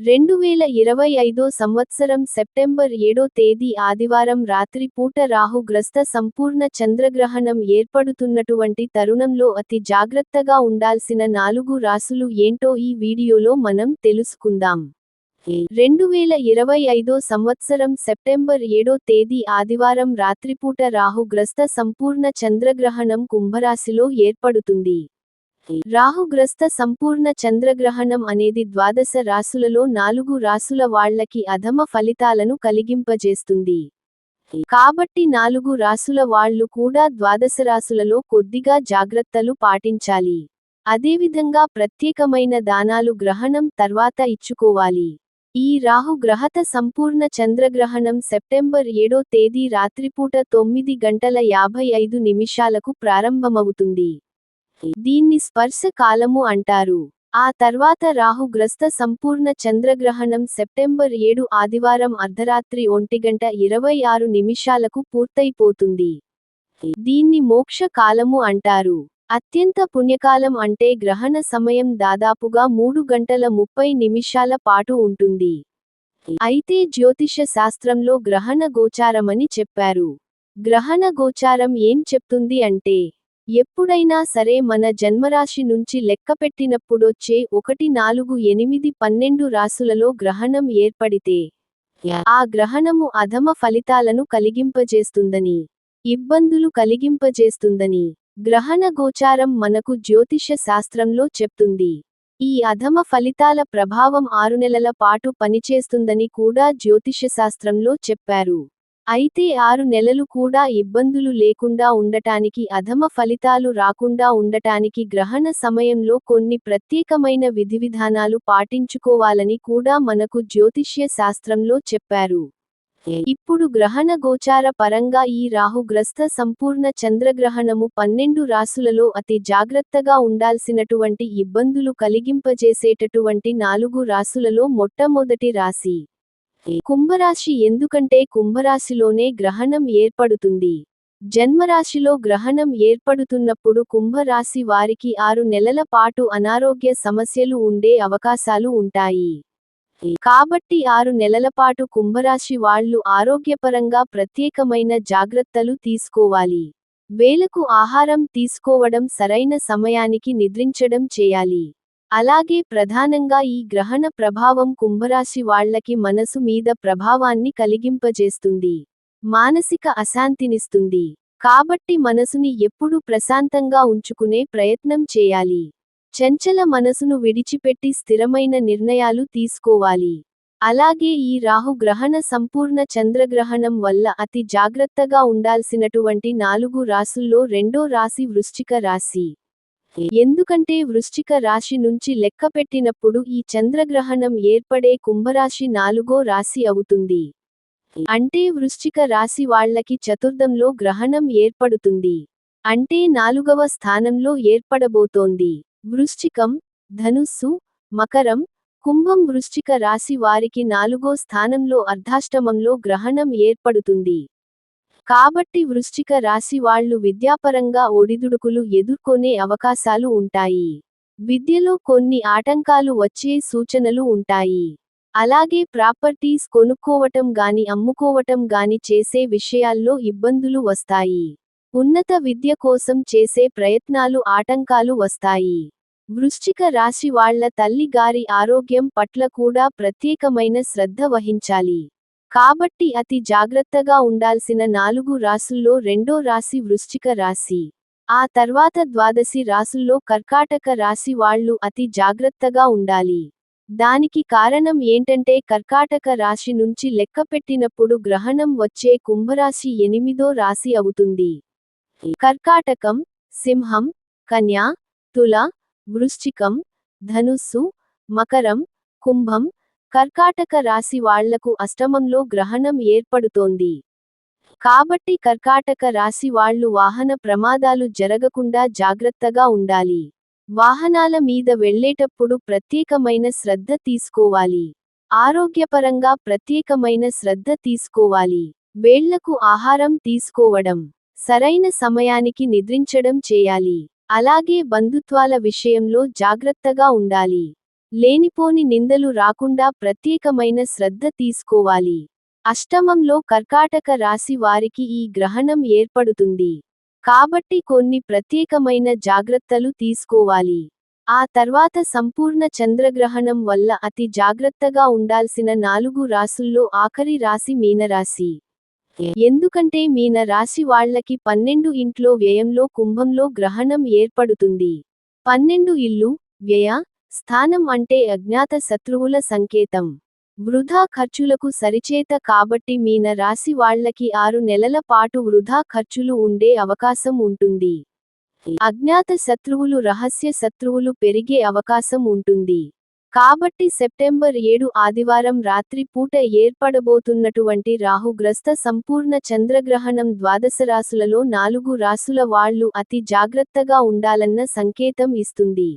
రెండు వేల ఇరవై ఐదో సంవత్సరం సెప్టెంబర్ ఏడో తేదీ ఆదివారం రాత్రి పూట రాహుగ్రస్త సంపూర్ణ చంద్రగ్రహణం ఏర్పడుతున్నటువంటి తరుణంలో అతి జాగ్రత్తగా ఉండాల్సిన నాలుగు రాసులు ఏంటో ఈ వీడియోలో మనం తెలుసుకుందాం. రెండు వేల ఇరవై ఐదో సంవత్సరం సెప్టెంబర్ ఏడో తేదీ ఆదివారం రాత్రిపూట రాహుగ్రస్త సంపూర్ణ చంద్రగ్రహణం కుంభరాశిలో ఏర్పడుతుంది. రాహుగ్రస్త సంపూర్ణ చంద్రగ్రహణం అనేది ద్వాదశ రాసులలో నాలుగు రాసుల వాళ్ళకి అధమ ఫలితాలను కలిగింపజేస్తుంది. కాబట్టి నాలుగు రాసుల వాళ్ళు కూడా ద్వాదశ రాసులలో కొద్దిగా జాగ్రత్తలు పాటించాలి. అదేవిధంగా ప్రత్యేకమైన దానాలు గ్రహణం తర్వాత ఇచ్చుకోవాలి. ఈ రాహు గ్రహత సంపూర్ణ చంద్రగ్రహణం సెప్టెంబర్ ఏడో తేదీ రాత్రిపూట తొమ్మిది గంటల యాభై ఐదు నిమిషాలకు ప్రారంభమవుతుంది. దీన్ని స్పర్శ కాలము అంటారు. ఆ తర్వాత రాహుగ్రస్త సంపూర్ణ చంద్రగ్రహణం సెప్టెంబర్ ఏడు ఆదివారం అర్ధరాత్రి ఒంటిగంట ఇరవై ఆరు నిమిషాలకు పూర్తయిపోతుంది. దీన్ని మోక్ష కాలము అంటారు. అత్యంత పుణ్యకాలం అంటే గ్రహణ సమయం దాదాపుగా మూడు గంటల ముప్పై నిమిషాల పాటు ఉంటుంది. అయితే జ్యోతిష శాస్త్రంలో గ్రహణ గోచారమని చెప్పారు. గ్రహణ గోచారం ఏం చెప్తుంది అంటే ఎప్పుడైనా సరే మన జన్మరాశి నుంచి లెక్కపెట్టినప్పుడొచ్చే ఒకటి నాలుగు ఎనిమిది పన్నెండు రాసులలో గ్రహణం ఏర్పడితే ఆ గ్రహణము అధమ ఫలితాలను కలిగింపజేస్తుందని ఇబ్బందులు కలిగింపజేస్తుందని గ్రహణ గోచారం మనకు జ్యోతిష శాస్త్రంలో చెప్తుంది. ఈ అధమ ఫలితాల ప్రభావం ఆరు నెలల పాటు పనిచేస్తుందని కూడా జ్యోతిష శాస్త్రంలో చెప్పారు. అయితే ఆరు నెలలు కూడా ఇబ్బందులు లేకుండా ఉండటానికి అధమ ఫలితాలు రాకుండా ఉండటానికి గ్రహణ సమయంలో కొన్ని ప్రత్యేకమైన విధివిధానాలు పాటించుకోవాలని కూడా మనకు జ్యోతిష్య శాస్త్రంలో చెప్పారు. ఇప్పుడు గ్రహణ గోచార పరంగా ఈ రాహుగ్రస్త సంపూర్ణ చంద్రగ్రహణము పన్నెండు రాసులలో అతి జాగ్రత్తగా ఉండాల్సినటువంటి ఇబ్బందులు కలిగింపజేసేటటువంటి నాలుగు రాసులలో మొట్టమొదటి రాశి. కుంభరాశి ఎందుకంటే కుంభరాశిలోనే గ్రహణం ఏర్పడుతుంది. జన్మరాశిలో గ్రహణం ఏర్పడుతున్నప్పుడు కుంభరాశి వారికి ఆరు నెలల పాటు అనారోగ్య సమస్యలు ఉండే అవకాశాలు ఉంటాయి. కాబట్టి ఆరు నెలల పాటు కుంభరాశి వాళ్ళు ఆరోగ్యపరంగా ప్రత్యేకమైన జాగ్రత్తలు తీసుకోవాలి. వేలకు ఆహారం తీసుకోవడం సరైన సమయానికి నిద్రించడం చేయాలి. అలాగే ప్రధానంగా ఈ గ్రహణ ప్రభావం కుంభరాశి వాళ్ళకి మనసు మీద ప్రభావాన్ని కలిగింపజేస్తుంది. మానసిక అశాంతినిస్తుంది. కాబట్టి మనసుని ఎప్పుడూ ప్రశాంతంగా ఉంచుకునే ప్రయత్నం చేయాలి. చంచల మనసును విడిచిపెట్టి స్థిరమైన నిర్ణయాలు తీసుకోవాలి. అలాగే ఈ రాహు గ్రహణ సంపూర్ణ చంద్రగ్రహణం వల్ల అతి జాగ్రత్తగా ఉండాల్సినటువంటి నాలుగు రాసుల్లో రెండో రాశి వృశ్చిక రాశి. ఎందుకంటే వృశ్చిక రాశి నుంచి లెక్కపెట్టినప్పుడు ఈ చంద్రగ్రహణం ఏర్పడే కుంభరాశి నాలుగో రాశి అవుతుంది. అంటే వృశ్చిక రాశి వాళ్ళకి చతుర్థంలో గ్రహణం ఏర్పడుతుంది. అంటే నాలుగవ స్థానంలో ఏర్పడబోతోంది. వృశ్చికం ధనుస్సు మకరం కుంభం వృశ్చిక రాశి వారికి నాలుగో స్థానంలో అర్ధాష్టమంలో గ్రహణం ఏర్పడుతుంది. కాబట్టి వృశ్చిక రాశి వాళ్ళు విద్యాపరంగా ఒడిదుడుకులు ఎదుర్కొనే అవకాశాలు ఉంటాయి. విద్యలో కొన్ని ఆటంకాలు వచ్చే సూచనలు ఉంటాయి. అలాగే ప్రాపర్టీస్ కొనుక్కోవటం గాని అమ్ముకోవటం గాని చేసే విషయాల్లో ఇబ్బందులు వస్తాయి. ఉన్నత విద్య కోసం చేసే ప్రయత్నాలు ఆటంకాలు వస్తాయి. వృశ్చిక రాశి వాళ్ళ తల్లి గారి ఆరోగ్యం పట్ల కూడా ప్రత్యేకమైన శ్రద్ధ వహించాలి. కాబట్టి అతి జాగ్రత్తగా ఉండాల్సిన నాలుగు రాసుల్లో రెండో రాశి వృశ్చిక రాశి. ఆ తర్వాత ద్వాదశి రాసుల్లో కర్కాటక రాశి వాళ్ళు అతి జాగ్రత్తగా ఉండాలి. దానికి కారణం ఏంటంటే కర్కాటక రాశి నుంచి లెక్కపెట్టినప్పుడు గ్రహణం వచ్చే కుంభరాశి ఎనిమిదో రాశి అవుతుంది. కర్కాటకం సింహం కన్యా తుల వృశ్చికం ధనుస్సు మకరం కుంభం కర్కాటక రాశి వాళ్ళకు అష్టమంలో గ్రహణం ఏర్పడుతోంది. కాబట్టి కర్కాటక రాశి వాళ్ళు వాహన ప్రమాదాలు జరగకుండా జాగ్రత్తగా ఉండాలి. వాహనాల మీద వెళ్ళేటప్పుడు ప్రత్యేకమైన శ్రద్ధ తీసుకోవాలి. ఆరోగ్యపరంగా ప్రత్యేకమైన శ్రద్ధ తీసుకోవాలి. వేళ్ళకు ఆహారం తీసుకోవడం సరైన సమయానికి నిద్రించడం చేయాలి. అలాగే బంధుత్వాల విషయంలో జాగ్రత్తగా ఉండాలి. లేనిపోని నిందలు రాకుండా ప్రత్యేకమైన శ్రద్ధ తీసుకోవాలి. అష్టమంలో కర్కాటక రాశి వారికి ఈ గ్రహణం ఏర్పడుతుంది. కాబట్టి కొన్ని ప్రత్యేకమైన జాగ్రత్తలు తీసుకోవాలి. ఆ తర్వాత సంపూర్ణ చంద్రగ్రహణం వల్ల అతి జాగ్రత్తగా ఉండాల్సిన నాలుగు రాసుల్లో ఆఖరి రాశి మీనరాశి. ఎందుకంటే మీన రాశి వాళ్ళకి పన్నెండు ఇంట్లో వ్యయంలో కుంభంలో గ్రహణం ఏర్పడుతుంది. పన్నెండు ఇల్లు వ్యయ స్థానం అంటే అజ్ఞాత శత్రువుల సంకేతం. వృధా ఖర్చులకు సరిచేత కాబట్టి మీన రాశి వాళ్ళకి ఆరు నెలల పాటు వృధా ఖర్చులు ఉండే అవకాశం ఉంటుంది. అజ్ఞాత శత్రువులు రహస్య శత్రువులు పెరిగే అవకాశం ఉంటుంది. కాబట్టి సెప్టెంబర్ ఏడు ఆదివారం రాత్రి పూట ఏర్పడబోతున్నటువంటి రాహుగ్రస్త సంపూర్ణ చంద్రగ్రహణం ద్వాదశ రాసులలో నాలుగు రాసుల వాళ్ళు అతి జాగ్రత్తగా ఉండాలన్న సంకేతం ఇస్తుంది.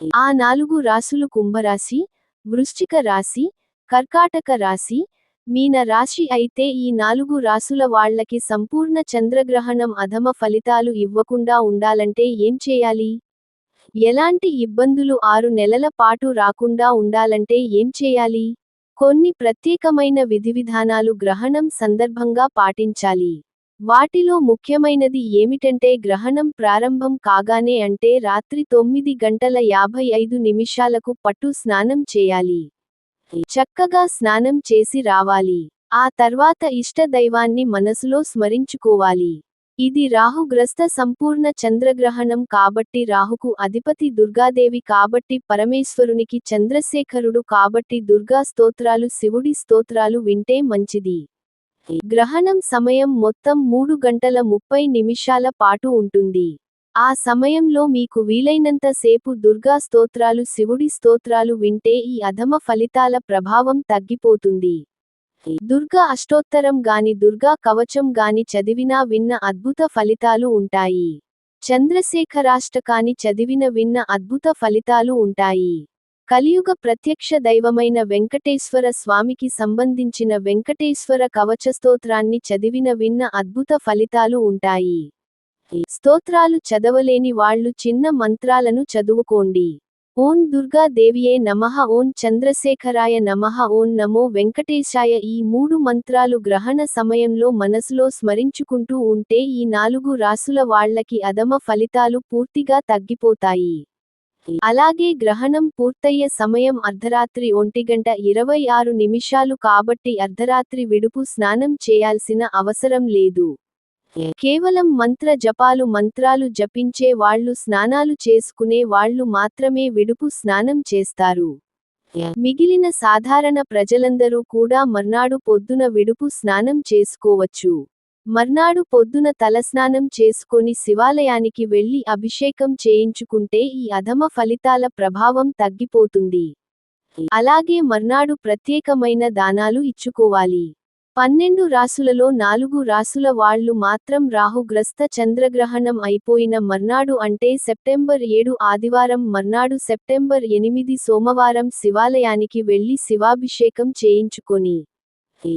ఆ నాలుగు రాసులు కుంభరాశి వృశ్చిక రాశి కర్కాటక రాశి మీన రాశి అయితే ఈ నాలుగు రాసుల వాళ్ళకి సంపూర్ణ చంద్రగ్రహణం అధమ ఫలితాలు ఇవ్వకుండా ఉండాలంటే ఏం చేయాలి? ఎలాంటి ఇబ్బందులు ఆరు నెలల పాటు రాకుండా ఉండాలంటే ఏం చేయాలి? కొన్ని ప్రత్యేకమైన విధివిధానాలు గ్రహణం సందర్భంగా పాటించాలి. వాటిలో ముఖ్యమైనది ఏమిటంటే గ్రహణం ప్రారంభం కాగానే అంటే రాత్రి తొమ్మిది గంటల యాభై ఐదు నిమిషాలకు పట్టు స్నానం చేయాలి. చక్కగా స్నానం చేసి రావాలి. ఆ తర్వాత ఇష్ట దైవాన్ని మనసులో స్మరించుకోవాలి. ఇది రాహుగ్రస్త సంపూర్ణ చంద్రగ్రహణం కాబట్టి రాహుకు అధిపతి దుర్గాదేవి కాబట్టి పరమేశ్వరునికి చంద్రశేఖరుడు కాబట్టి దుర్గా స్తోత్రాలు శివుడి స్తోత్రాలు వింటే మంచిది. గ్రహణం సమయం మొత్తం మూడు గంటల ముప్పై నిమిషాల పాటు ఉంటుంది. ఆ సమయంలో మీకు వీలైనంత సేపు దుర్గా స్తోత్రాలు శివుడి స్తోత్రాలు వింటే ఈ అధమ ఫలితాల ప్రభావం తగ్గిపోతుంది. దుర్గా అష్టోత్తరం గాని దుర్గా కవచం గాని చదివినా విన్న అద్భుత ఫలితాలు ఉంటాయి. చంద్రశేఖరాష్టకాని చదివిన విన్న అద్భుత ఫలితాలు ఉంటాయి. కలియుగ ప్రత్యక్ష దైవమైన వెంకటేశ్వర స్వామికి సంబంధించిన వెంకటేశ్వర కవచస్తోత్రాన్ని చదివిన విన్న అద్భుత ఫలితాలు ఉంటాయి. స్తోత్రాలు చదవలేని వాళ్ళు చిన్న మంత్రాలను చదువుకోండి. ఓం దుర్గా దేవియే నమః ఓం చంద్రశేఖరాయ నమః ఓం నమో వెంకటేశాయ ఈ మూడు మంత్రాలు గ్రహణ సమయంలో మనసులో స్మరించుకుంటూ ఉంటే ఈ నాలుగు రాసుల వాళ్ళకి అధమ ఫలితాలు పూర్తిగా తగ్గిపోతాయి. అలాగే గ్రహణం పూర్తయ్యే సమయం అర్ధరాత్రి ఒంటిగంట ఇరవై ఆరు నిమిషాలు కాబట్టి అర్ధరాత్రి విడుపు స్నానం చేయాల్సిన అవసరం లేదు. కేవలం మంత్ర జపాలు మంత్రాలు జపించే వాళ్ళు స్నానాలు చేసుకునే వాళ్ళు మాత్రమే విడుపు స్నానం చేస్తారు. మిగిలిన సాధారణ ప్రజలందరూ కూడా మర్నాడు పొద్దున విడుపు స్నానం చేసుకోవచ్చు. మర్నాడు పొద్దున తలస్నానం చేసుకొని శివాలయానికి వెళ్ళి అభిషేకం చేయించుకుంటే ఈ అధమ ఫలితాల ప్రభావం తగ్గిపోతుంది. అలాగే మర్నాడు ప్రత్యేకమైన దానాలు ఇచ్చుకోవాలి. పన్నెండు రాసులలో నాలుగు రాసుల వాళ్ళు మాత్రం రాహుగ్రస్త చంద్రగ్రహణం అయిపోయిన మర్నాడు అంటే సెప్టెంబర్ ఏడు ఆదివారం మర్నాడు సెప్టెంబర్ ఎనిమిది సోమవారం శివాలయానికి వెళ్ళి శివాభిషేకం చేయించుకొని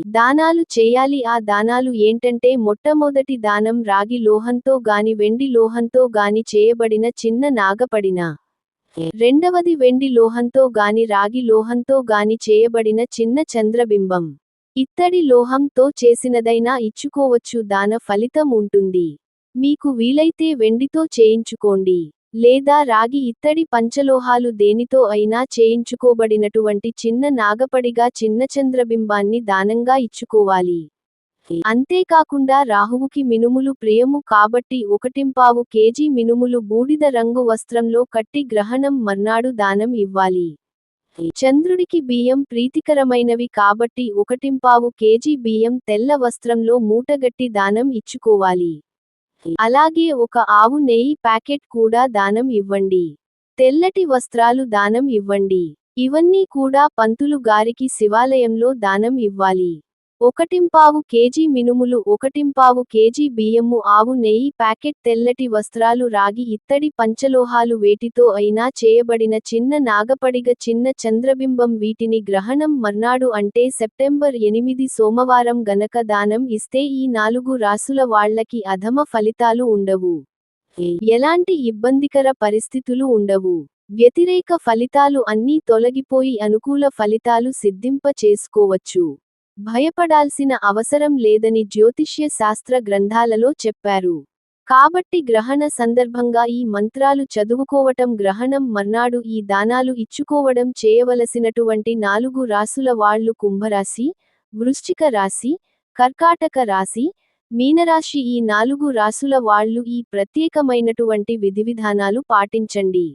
దానాలు చేయాలి. ఆ దానాలు ఏంటంటే మొట్టమొదటి దానం రాగి లోహంతో గాని వెండి లోహంతో గాని చేయబడిన చిన్న నాగపడిన. రెండవది వెండి లోహంతో గాని రాగి లోహంతో గాని చేయబడిన చిన్న చంద్రబింబం. ఇత్తడి లోహంతో చేసినదైనా ఇచ్చుకోవచ్చు. దాన ఫలితం ఉంటుంది. మీకు వీలైతే వెండితో చేయించుకోండి. లేదా రాగి ఇత్తడి పంచలోహాలు దేనితో అయినా చేయించుకోబడినటువంటి చిన్న నాగపడిగా చిన్న చంద్రబింబాన్ని దానంగా ఇచ్చుకోవాలి. అంతేకాకుండా రాహువుకి మినుములు ప్రియము కాబట్టి ఒకటింపావు కేజీ మినుములు బూడిద రంగు వస్త్రంలో కట్టి గ్రహణం మర్నాడు దానం ఇవ్వాలి. చంద్రుడికి బియ్యం ప్రీతికరమైనవి కాబట్టి ఒకటింపావు కేజీ బియ్యం తెల్ల వస్త్రంలో మూటగట్టి దానం ఇచ్చుకోవాలి. అలాగే ఒక ఆవు నెయ్యి ప్యాకెట్ కూడా దానం ఇవ్వండి. తెల్లటి వస్త్రాలు దానం ఇవ్వండి. ఇవన్నీ కూడా పంతులు గారికి శివాలయంలో దానం ఇవ్వాలి. ఒకటింపావు కేజీ మినుములు ఒకటింపావు కేజీ బియ్యము ఆవు నెయ్యి ప్యాకెట్ తెల్లటి వస్త్రాలు రాగి ఇత్తడి పంచలోహాలు వేటితో అయినా చేయబడిన చిన్న నాగపడిగ చిన్న చంద్రబింబం వీటిని గ్రహణం మర్నాడు అంటే సెప్టెంబర్ ఎనిమిది సోమవారం గనక దానం ఇస్తే ఈ నాలుగు రాసుల వాళ్ళకి అధమ ఫలితాలు ఉండవు. ఎలాంటి ఇబ్బందికర పరిస్థితులు ఉండవు. వ్యతిరేక ఫలితాలు అన్నీ తొలగిపోయి అనుకూల ఫలితాలు సిద్ధింప చేసుకోవచ్చు భయపడాల్సిన అవసరం లేదని జ్యోతిష్య శాస్త్ర గ్రంథాలలో చెప్పారు. కాబట్టి గ్రహణ సందర్భంగా ఈ మంత్రాలు చదువుకోవటం గ్రహణం మర్నాడు ఈ దానాలు ఇచ్చుకోవడం చేయవలసినటువంటి నాలుగు రాసుల వాళ్ళు కుంభరాశి వృశ్చిక రాశి కర్కాటక రాశి మీనరాశి ఈ నాలుగు రాసుల వాళ్ళు ఈ ప్రత్యేకమైనటువంటి విధివిధానాలు పాటించండి.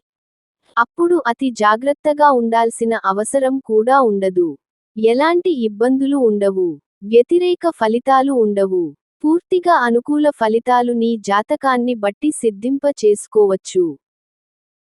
అప్పుడు అతి జాగ్రత్తగా ఉండాల్సిన అవసరం కూడా ఉండదు. ఎలాంటి ఇబ్బందులు ఉండవు వ్యతిరేక ఫలితాలు ఉండవు. పూర్తిగా అనుకూల ఫలితాలు నీ జాతకాన్ని బట్టి సిద్ధింప చేసుకోవచ్చు